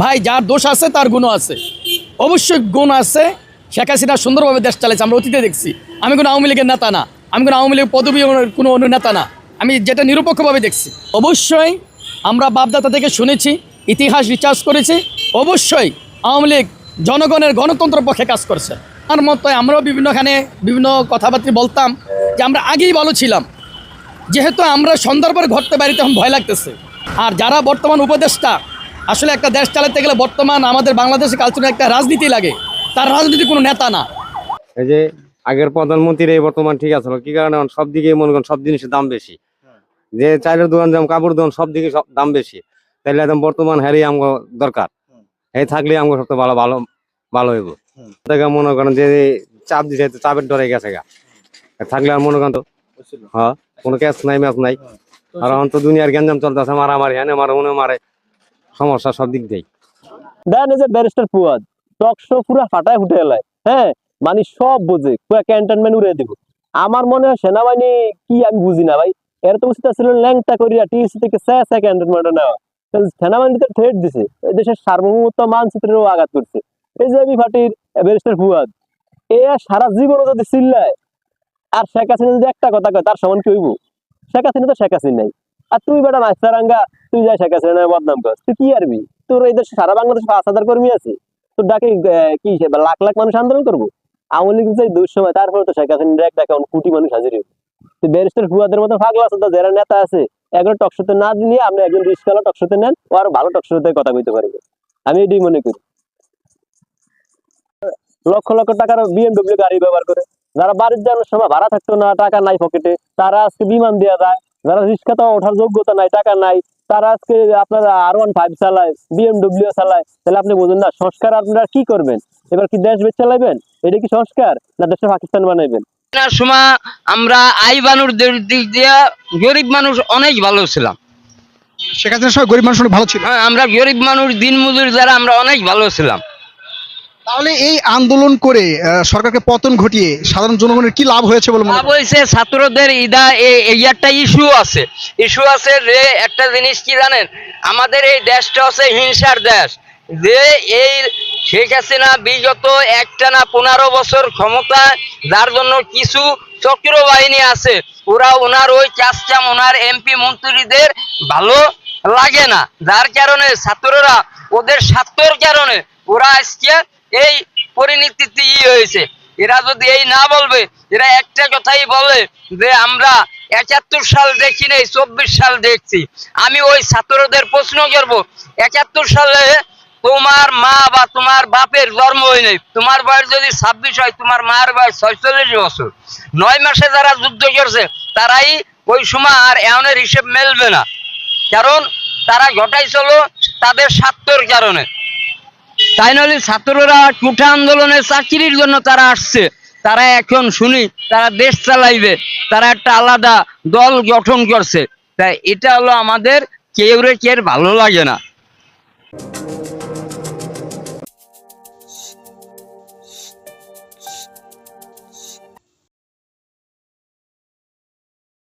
ভাই, যার দোষ আছে, তার গুণ আছে। অবশ্যই গুণ আছে। শেখ হাসিনা সুন্দরভাবে দেশ চালাইছে, আমরা অতীতে দেখছি। আমি কোনো আওয়ামী লীগের নেতা না। আমি কোনো আওয়ামী লীগ পদবী কোনো অন্য নেতা না। আমি যেটা নিরপেক্ষভাবে দেখছি, অবশ্যই আমরা বাপদাতা থেকে শুনেছি, ইতিহাস রিচার্জ করেছি, অবশ্যই আওয়ামী লীগ জনগণের গণতন্ত্র পক্ষে কাজ করছে। তার মতো আমরাও বিভিন্নখানে বিভিন্ন কথাবার্তা বলতাম যে আমরা আগেই ভালো ছিলাম। যেহেতু আমরা সন্ধ্যার পর ঘরতে বাড়িতে এখন ভয় লাগতেছে। আর যারা বর্তমান উপদেষ্টা আসলে একটা দেশ চালাতে গেলে বর্তমান আমাদের বাংলাদেশের কালচারে একটা রাজনীতি লাগে। তার রাজনীতি কোনো নেতা না। এই যে আগের প্রধানমন্ত্রীর এই বর্তমান ঠিক আছে কি কারণে সব দিকে মনে করেন সব জিনিসের দাম বেশি। যে চাইলের দোকান যেমন কাপড় দোকান সব দিকে সব দাম বেশি। তাহলে একদম বর্তমান হ্যারি আমগো দরকার। এই থাকলে আমগো সবচেয়ে ভালো ভালো ভালো হইব। থেকে মনে করেন যে চাপ দিছে চাপের ডরে গেছে গা। থাকলে আর মনে করেন তো হ্যাঁ কোনো ক্যাশ নাই ম্যাচ নাই। আর এখন তো দুনিয়ার গ্যাঞ্জাম চলতেছে মারামারি হ্যাঁ মারে উনি মারে। সমস্যা সব দিক দিয়ে দেন এই যে ব্যারিস্টার ফুয়াদ, টক শো পুরো ফাটায় ফুটে এলায়। হ্যাঁ মানে সব বোঝে, পুরো ক্যান্টনমেন্ট উড়ে দিব। আমার মনে হয় সেনাবাহিনী কি আমি বুঝি না ভাই। এর তো উচিত ছিল ল্যাংটা করিয়া টিএসসি থেকে স্যা স্যা ক্যান্টনমেন্ট নেওয়া। তাহলে সেনাবাহিনী তো থ্রেট দিছে দেশের সার্বভৌমত্ব মানচিত্রেরও আঘাত করছে। এই যে আমি ফাটির ব্যারিস্টার ফুয়াদ, এ সারা জীবন যদি চিল্লায়, আর শেখ হাসিনা যদি একটা কথা কয়, তার সমান কি হইব? শেখ হাসিনা তো শেখ হাসিনা নাই আর তুই বেটা মাস্টারাঙ্গা তুই যাই শেখ হাসিনা বদনাম কর, তুই কি আরবি তোর এই দেশে সারা বাংলাদেশ পাঁচ হাজার কর্মী আছে, তোর ডাকে কি হিসেবে লাখ লাখ মানুষ আন্দোলন করব? আওয়ামী লীগ দুঃসময় তারপরে তো শেখ হাসিনা ডাকে অনেক কোটি মানুষ হাজির তুই ব্যারিস্টার মতো আছে যারা নেতা আছে টকশোতে না নিয়ে আপনি একজন রিস্কালা টকশোতে নেন, ও আরও ভালো টকশোতে কথা কইতে পারবে। আমি এটাই মনে করি। লক্ষ লক্ষ টাকার বিএমডব্লিউ গাড়ি ব্যবহার করে, যারা বাড়ির যাওয়ার সময় ভাড়া থাকতো না, টাকা নাই পকেটে, তারা আজকে বিমান দেওয়া যায় যারা রিক্সাতে ওঠার যোগ্যতা নাই টাকা নাই তারা আজকে আপনার আর ওয়ান ফাইভ চালায় বিএমডব্লিউ চালায় তাহলে আপনি বুঝুন না সংস্কার আপনারা কি করবেন? এবার কি দেশ বেচ চালাইবেন? এটা কি সংস্কার না দেশে পাকিস্তান বানাইবেন? সময় আমরা আই বানুর দিক দিয়ে গরিব মানুষ অনেক ভালো ছিলাম। হাসিনার সময় গরিব মানুষ ভালো ছিল। হ্যাঁ আমরা গরিব মানুষ দিন মজুর যারা আমরা অনেক ভালো ছিলাম। তাহলে এই আন্দোলন করে সরকারকে পতন ঘটিয়ে সাধারণ জনগণের কি লাভ হয়েছে বলে লাভ হয়েছে ছাত্রদের ইদা এই একটা ইস্যু আছে। ইস্যু আছে যে একটা জিনিস কি জানেন? আমাদের এই দেশটা হচ্ছে হিংসার দেশ। যে এই শেখ হাসিনা বিগত একটা না পনেরো বছর ক্ষমতা, যার জন্য কিছু চক্র বাহিনী আছে, ওরা ওনার ওই চাষচাম ওনার এমপি মন্ত্রীদের ভালো লাগে না। যার কারণে ছাত্ররা ওদের স্বার্থর কারণে ওরা আজকে এই পরিণতিতে ই হয়েছে। এরা যদি এই না বলবে, এরা একটা কথাই বলে যে আমরা একাত্তর সাল দেখি নাই, চব্বিশ সাল দেখছি। আমি ওই ছাত্রদের প্রশ্ন করব, একাত্তর সালে তোমার মা বা তোমার বাপের জন্ম হয় তোমার বয়স যদি ছাব্বিশ হয়, তোমার মার বয়স ছয়চল্লিশ বছর। নয় মাসে যারা যুদ্ধ করছে, তারাই ওই সময় আর এমনের হিসেব মেলবে না। কারণ তারা ঘটাইছিল তাদের স্বার্থর কারণে। তাই নাহলে ছাত্ররা কুঠা আন্দোলনের চাকরির জন্য তারা আসছে। তারা এখন শুনি, তারা দেশ চালাইবে, তারা একটা আলাদা দল গঠন করছে। তাই এটা হলো আমাদের, কেউ রে কেউ ভালো লাগে না।